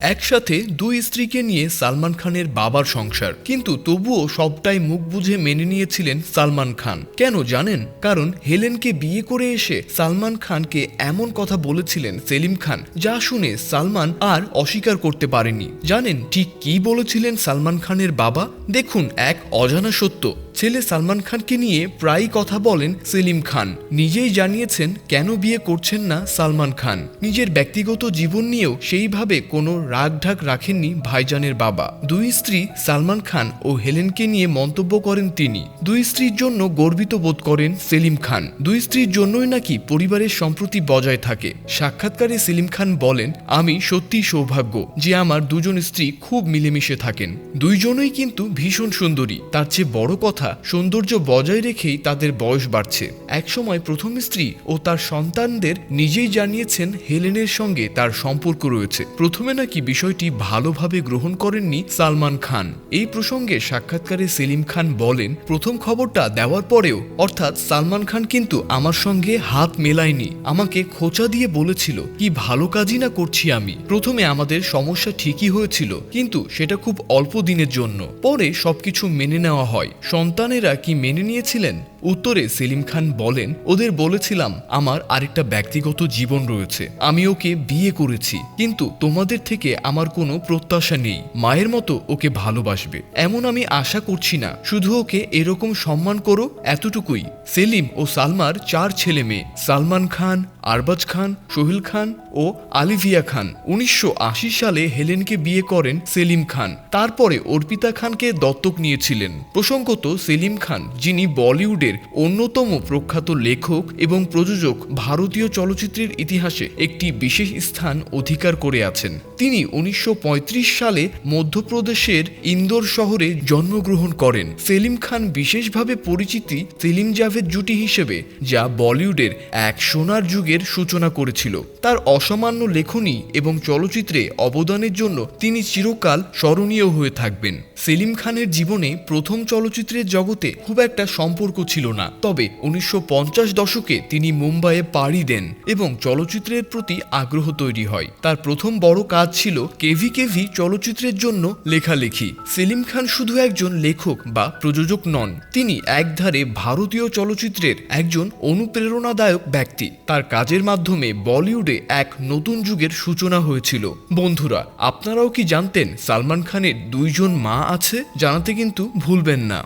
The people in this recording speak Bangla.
একসাথে দুই স্ত্রীকে নিয়ে সালমান খানের বাবার সংসার। কিন্তু তবুও সবটাই মুখ বুঝে মেনে নিয়েছিলেন সালমান খান। কেন জানেন? কারণ হেলেনকে বিয়ে করে এসে সালমান খানকে এমন কথা বলেছিলেন সেলিম খান, যা শুনে সালমান আর অস্বীকার করতে পারেনি জানেন ঠিক কি বলেছিলেন সালমান খানের বাবা? দেখুন, এক অজানা সত্য। ছেলে সালমান খানকে নিয়ে প্রায়ই কথা বলেন সেলিম খান। নিজেই জানিয়েছেন, কেন বিয়ে করছেন না সালমান খান। নিজের ব্যক্তিগত জীবন নিয়েও সেইভাবে কোনো রাগঢাক রাখেননি ভাইজানের বাবা। দুই স্ত্রী, সালমান খান ও হেলেনকে নিয়ে মন্তব্য করেন তিনি। দুই স্ত্রীর জন্য গর্বিত বোধ করেন সেলিম খান। দুই স্ত্রীর জন্যই নাকি পরিবারের সম্প্রতি বজায় থাকে। সাক্ষাৎকারে সেলিম খান বলেন, আমি সত্যি সৌভাগ্য যে আমার দুজন স্ত্রী খুব মিলেমিশে থাকেন। দুইজনই কিন্তু ভীষণ সুন্দরী। তার চেয়ে বড় কথা সৌন্দর্য বজায় রেখেই তাদের বয়স বাড়ছে। একসময় প্রথম স্ত্রী ও তার সন্তানদের নিজেই জানিয়েছেন হেলেনের সঙ্গে তার সম্পর্ক রয়েছে। প্রথমে নাকি বিষয়টি ভালোভাবে গ্রহণ করেননি সালমান খান। এই প্রসঙ্গে সাক্ষাৎকারে সেলিম খান বলেন, প্রথম খবরটা দেওয়ার পরেও, অর্থাৎ সালমান খান কিন্তু আমার সঙ্গে হাত মেলায়নি। আমাকে খোঁচা দিয়ে বলেছিল, কি ভালো কাজই না করছি আমি। প্রথমে আমাদের সমস্যা ঠিকই হয়েছিল, কিন্তু সেটা খুব অল্প দিনের জন্য। পরে সবকিছু মেনে নেওয়া হয়। সন্তানেরা কি মেনে নিয়েছিলেন? উত্তরে সেলিম খান বলেন, ওদের বলেছিলাম আমার আরেকটা ব্যক্তিগত জীবন রয়েছে। আমি ওকে বিয়ে করেছি, কিন্তু তোমাদের থেকে আমার কোনো প্রত্যাশা নেই। মায়ের মতো ওকে ভালোবাসবে। এমন আমি আশা করছি না। শুধু ওকে এরকম সম্মান করো, এতটুকুই। সেলিম ও সালমার চার ছেলে মেয়ে, সালমান খান, আরবাজ খান, সোহেল খান ও আলিভিয়া খান। উনিশশো আশি সালে হেলেনকে বিয়ে করেন সেলিম খান। তারপরে অর্পিতা খানকে দত্তক নিয়েছিলেন। প্রসঙ্গত, সেলিম খান, যিনি বলিউডের অন্যতম প্রখ্যাত লেখক এবং প্রযোজক ভারতীয় চলচ্চিত্রের ইতিহাসে একটি বিশেষ স্থান অধিকার করে আছেন। তিনি উনিশশো পঁয়ত্রিশ সালে মধ্যপ্রদেশের ইন্দোর শহরে জন্মগ্রহণ করেন। সেলিম খান বিশেষভাবে পরিচিতি সেলিম জাভেদ জুটি হিসেবে, যা বলিউডের এক সোনার যুগের সূচনা করেছিল। তার অসামান্য লেখনী এবং চলচ্চিত্রে অবদানের জন্য তিনি চিরকাল স্মরণীয় হয়ে থাকবেন। সেলিম খানের জীবনে প্রথম চলচ্চিত্রের জগতে খুব একটা সম্পর্ক ছিল না। তবে উনিশশো পঞ্চাশ দশকে তিনি মুম্বাইয়ে পাড়ি দেন এবং চলচ্চিত্রের প্রতি আগ্রহ তৈরি হয়। তার প্রথম বড় কাজ ছিল কেভি কেভি চলচ্চিত্রের জন্য লেখালেখি। সেলিম খান শুধু একজন লেখক বা প্রযোজক নন, তিনি একধারে ভারতীয় চলচ্চিত্রের একজন অনুপ্রেরণাদায়ক ব্যক্তি। তার কাজের মাধ্যমে বলিউডে এক নতুন যুগের সূচনা হয়েছিল। বন্ধুরা, আপনারাও কি জানতেন সালমান খানের দুইজন মা আছে? জানাতে কিন্তু ভুলবেন না।